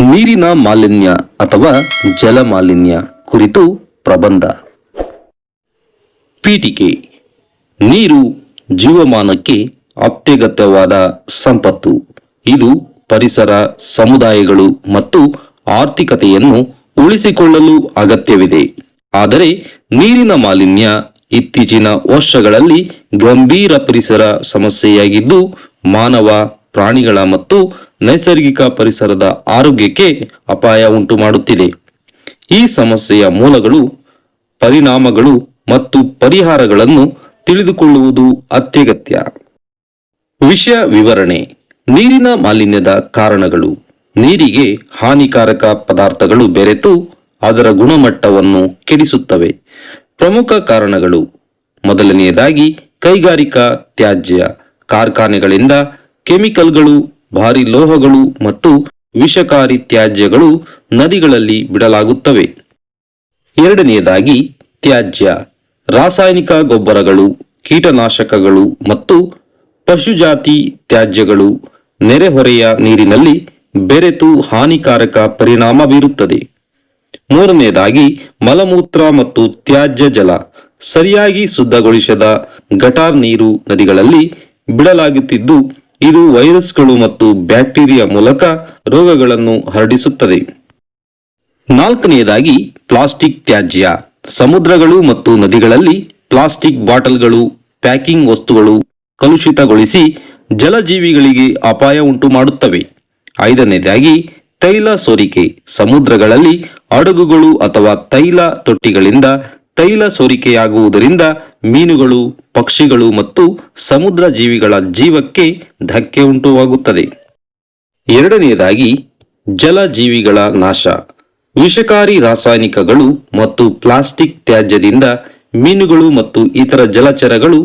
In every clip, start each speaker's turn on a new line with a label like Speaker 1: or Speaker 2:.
Speaker 1: ನೀರಿನ ಮಾಲಿನ್ಯ ಅಥವಾ ಜಲ ಮಾಲಿನ್ಯ ಕುರಿತು ಪ್ರಬಂಧ. ಪೀಠಿಕೆ. ನೀರು ಜೀವಮಾನಕ್ಕೆ ಅತ್ಯಗತ್ಯವಾದ ಸಂಪತ್ತು. ಇದು ಪರಿಸರ, ಸಮುದಾಯಗಳು ಮತ್ತು ಆರ್ಥಿಕತೆಯನ್ನು ಉಳಿಸಿಕೊಳ್ಳಲು ಅಗತ್ಯವಿದೆ. ಆದರೆ ನೀರಿನ ಮಾಲಿನ್ಯ ಇತ್ತೀಚಿನ ವರ್ಷಗಳಲ್ಲಿ ಗಂಭೀರ ಪರಿಸರ ಸಮಸ್ಯೆಯಾಗಿದ್ದು ಮಾನವ, ಪ್ರಾಣಿಗಳ ಮತ್ತು ನೈಸರ್ಗಿಕ ಪರಿಸರದ ಆರೋಗ್ಯಕ್ಕೆ ಅಪಾಯ ಉಂಟು ಮಾಡುತ್ತಿದೆ. ಈ ಸಮಸ್ಯೆಯ ಮೂಲಗಳು, ಪರಿಣಾಮಗಳು ಮತ್ತು ಪರಿಹಾರಗಳನ್ನು ತಿಳಿದುಕೊಳ್ಳುವುದು ಅತ್ಯಗತ್ಯ. ವಿಷಯ ವಿವರಣೆ. ನೀರಿನ ಮಾಲಿನ್ಯದ ಕಾರಣಗಳು. ನೀರಿಗೆ ಹಾನಿಕಾರಕ ಪದಾರ್ಥಗಳು ಬೆರೆತು ಅದರ ಗುಣಮಟ್ಟವನ್ನು ಕೆಡಿಸುತ್ತವೆ. ಪ್ರಮುಖ ಕಾರಣಗಳು. ಮೊದಲನೆಯದಾಗಿ ಕೈಗಾರಿಕಾ ತ್ಯಾಜ್ಯ, ಕಾರ್ಖಾನೆಗಳಿಂದ ಕೆಮಿಕಲ್ಗಳು ಭಾರಿ ಲೋಹಗಳು ಮತ್ತು ವಿಷಕಾರಿ ತ್ಯಾಜ್ಯಗಳು ನದಿಗಳಲ್ಲಿ ಬಿಡಲಾಗುತ್ತವೆ. ಎರಡನೆಯದಾಗಿ ತ್ಯಾಜ್ಯ. ರಾಸಾಯನಿಕ ಗೊಬ್ಬರಗಳು, ಕೀಟನಾಶಕಗಳು ಮತ್ತು ಪಶುಜಾತಿ ತ್ಯಾಜ್ಯಗಳು ನೆರೆಹೊರೆಯ ನೀರಿನಲ್ಲಿ ಬೆರೆತು ಹಾನಿಕಾರಕ ಪರಿಣಾಮ ಬೀರುತ್ತದೆ. ಮೂರನೆಯದಾಗಿ ಮಲಮೂತ್ರ ಮತ್ತು ತ್ಯಾಜ್ಯ ಜಲ. ಸರಿಯಾಗಿ ಶುದ್ಧಗೊಳಿಸದ ಗಟಾರ್ ನೀರು ನದಿಗಳಲ್ಲಿ ಬಿಡಲಾಗುತ್ತಿದ್ದು ಇದು ವೈರಸ್ಗಳು ಮತ್ತು ಬ್ಯಾಕ್ಟೀರಿಯಾ ಮೂಲಕ ರೋಗಗಳನ್ನು ಹರಡಿಸುತ್ತದೆ. ನಾಲ್ಕನೆಯದಾಗಿ ಪ್ಲಾಸ್ಟಿಕ್ ತ್ಯಾಜ್ಯ. ಸಮುದ್ರಗಳು ಮತ್ತು ನದಿಗಳಲ್ಲಿ ಪ್ಲಾಸ್ಟಿಕ್ ಬಾಟಲ್ಗಳು, ಪ್ಯಾಕಿಂಗ್ ವಸ್ತುಗಳು ಕಲುಷಿತಗೊಳಿಸಿ ಜಲಜೀವಿಗಳಿಗೆ ಅಪಾಯ ಉಂಟು ಮಾಡುತ್ತವೆ ಐದನೇದಾಗಿ ತೈಲ ಸೋರಿಕೆ. ಸಮುದ್ರಗಳಲ್ಲಿ ಹಡಗುಗಳು ಅಥವಾ ತೈಲ ತೊಟ್ಟಿಗಳಿಂದ ತೈಲ ಸೋರಿಕೆಯಾಗುವುದರಿಂದ ಮೀನುಗಳು, ಪಕ್ಷಿಗಳು ಮತ್ತು ಸಮುದ್ರ ಜೀವಿಗಳ ಜೀವಕ್ಕೆ ಧಕ್ಕೆ ಉಂಟುವಾಗುತ್ತದೆ. ಎರಡನೆಯದಾಗಿ ಜಲಜೀವಿಗಳ ನಾಶ. ವಿಷಕಾರಿ ರಾಸಾಯನಿಕಗಳು ಮತ್ತು ಪ್ಲಾಸ್ಟಿಕ್ ತ್ಯಾಜ್ಯದಿಂದ ಮೀನುಗಳು ಮತ್ತು ಇತರ ಜಲಚರಗಳು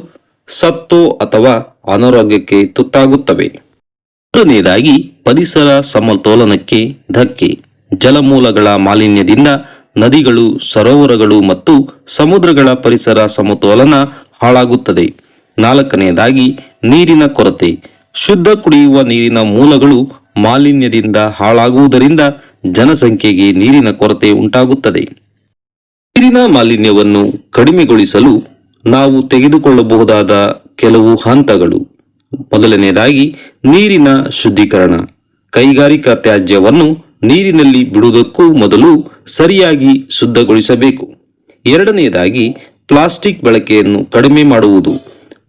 Speaker 1: ಸತ್ತು ಅಥವಾ ಅನಾರೋಗ್ಯಕ್ಕೆ ತುತ್ತಾಗುತ್ತವೆ. ಮೂರನೆಯದಾಗಿ, ಪರಿಸರ ಸಮತೋಲನಕ್ಕೆ ಧಕ್ಕೆ. ಜಲಮೂಲಗಳ ಮಾಲಿನ್ಯದಿಂದ ನದಿಗಳು, ಸರೋವರಗಳು ಮತ್ತು ಸಮುದ್ರಗಳ ಪರಿಸರ ಸಮತೋಲನ ಹಾಳಾಗುತ್ತದೆ. ನಾಲ್ಕನೆಯದಾಗಿ, ನೀರಿನ ಕೊರತೆ. ಶುದ್ಧ ಕುಡಿಯುವ ನೀರಿನ ಮೂಲಗಳು ಮಾಲಿನ್ಯದಿಂದ ಹಾಳಾಗುವುದರಿಂದ ಜನಸಂಖ್ಯೆಗೆ ನೀರಿನ ಕೊರತೆ ಉಂಟಾಗುತ್ತದೆ. ನೀರಿನ ಮಾಲಿನ್ಯವನ್ನು ಕಡಿಮೆಗೊಳಿಸಲು ನಾವು ತೆಗೆದುಕೊಳ್ಳಬಹುದಾದ ಕೆಲವು ಹಂತಗಳು. ಮೊದಲನೆಯದಾಗಿ, ನೀರಿನ ಶುದ್ಧೀಕರಣ. ಕೈಗಾರಿಕಾ ತ್ಯಾಜ್ಯವನ್ನು ನೀರಿನಲ್ಲಿ ಬಿಡುವುದಕ್ಕೂ ಮೊದಲು ಸರಿಯಾಗಿ ಶುದ್ಧಗೊಳಿಸಬೇಕು. ಎರಡನೆಯದಾಗಿ, ಪ್ಲಾಸ್ಟಿಕ್ ಬಳಕೆಯನ್ನು ಕಡಿಮೆ ಮಾಡುವುದು.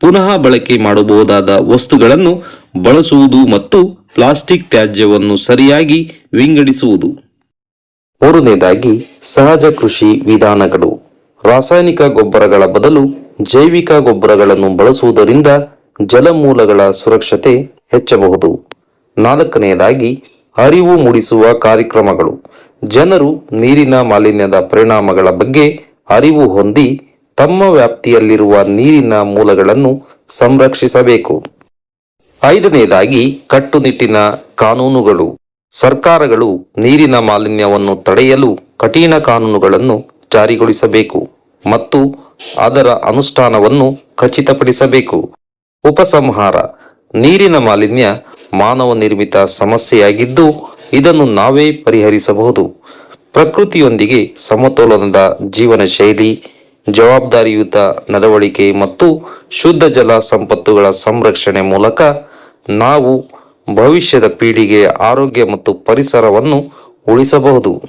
Speaker 1: ಪುನಃ ಬಳಕೆ ಮಾಡಬಹುದಾದ ವಸ್ತುಗಳನ್ನು ಬಳಸುವುದು ಮತ್ತು ಪ್ಲಾಸ್ಟಿಕ್ ತ್ಯಾಜ್ಯವನ್ನು ಸರಿಯಾಗಿ ವಿಂಗಡಿಸುವುದು. ಮೂರನೇದಾಗಿ ಸಹಜ ಕೃಷಿ ವಿಧಾನಗಳು. ರಾಸಾಯನಿಕ ಗೊಬ್ಬರಗಳ ಬದಲು ಜೈವಿಕ ಗೊಬ್ಬರಗಳನ್ನು ಬಳಸುವುದರಿಂದ ಜಲಮೂಲಗಳ ಸುರಕ್ಷತೆ ಹೆಚ್ಚಬಹುದು. ನಾಲ್ಕನೆಯದಾಗಿ ಅರಿವು ಮೂಡಿಸುವ ಕಾರ್ಯಕ್ರಮಗಳು. ಜನರು ನೀರಿನ ಮಾಲಿನ್ಯದ ಪರಿಣಾಮಗಳ ಬಗ್ಗೆ ಅರಿವು ಹೊಂದಿ ತಮ್ಮ ವ್ಯಾಪ್ತಿಯಲ್ಲಿರುವ ನೀರಿನ ಮೂಲಗಳನ್ನು ಸಂರಕ್ಷಿಸಬೇಕು. ಐದನೆಯದಾಗಿ ಕಟ್ಟುನಿಟ್ಟಿನ ಕಾನೂನುಗಳು. ಸರ್ಕಾರಗಳು ನೀರಿನ ಮಾಲಿನ್ಯವನ್ನು ತಡೆಯಲು ಕಠಿಣ ಕಾನೂನುಗಳನ್ನು ಜಾರಿಗೊಳಿಸಬೇಕು ಮತ್ತು ಅದರ ಅನುಷ್ಠಾನವನ್ನು ಖಚಿತಪಡಿಸಬೇಕು. ಉಪಸಂಹಾರ. ನೀರಿನ ಮಾಲಿನ್ಯ ಮಾನವ ನಿರ್ಮಿತ ಸಮಸ್ಯೆಯಾಗಿದ್ದು ಇದನ್ನು ನಾವೇ ಪರಿಹರಿಸಬಹುದು. ಪ್ರಕೃತಿಯೊಂದಿಗೆ ಸಮತೋಲನದ ಜೀವನ ಶೈಲಿ, ಜವಾಬ್ದಾರಿಯುತ ನಡವಳಿಕೆ ಮತ್ತು ಶುದ್ಧ ಜಲ ಸಂಪತ್ತುಗಳ ಸಂರಕ್ಷಣೆ ಮೂಲಕ ನಾವು ಭವಿಷ್ಯದ ಪೀಳಿಗೆಯ ಆರೋಗ್ಯ ಮತ್ತು ಪರಿಸರವನ್ನು ಉಳಿಸಬಹುದು.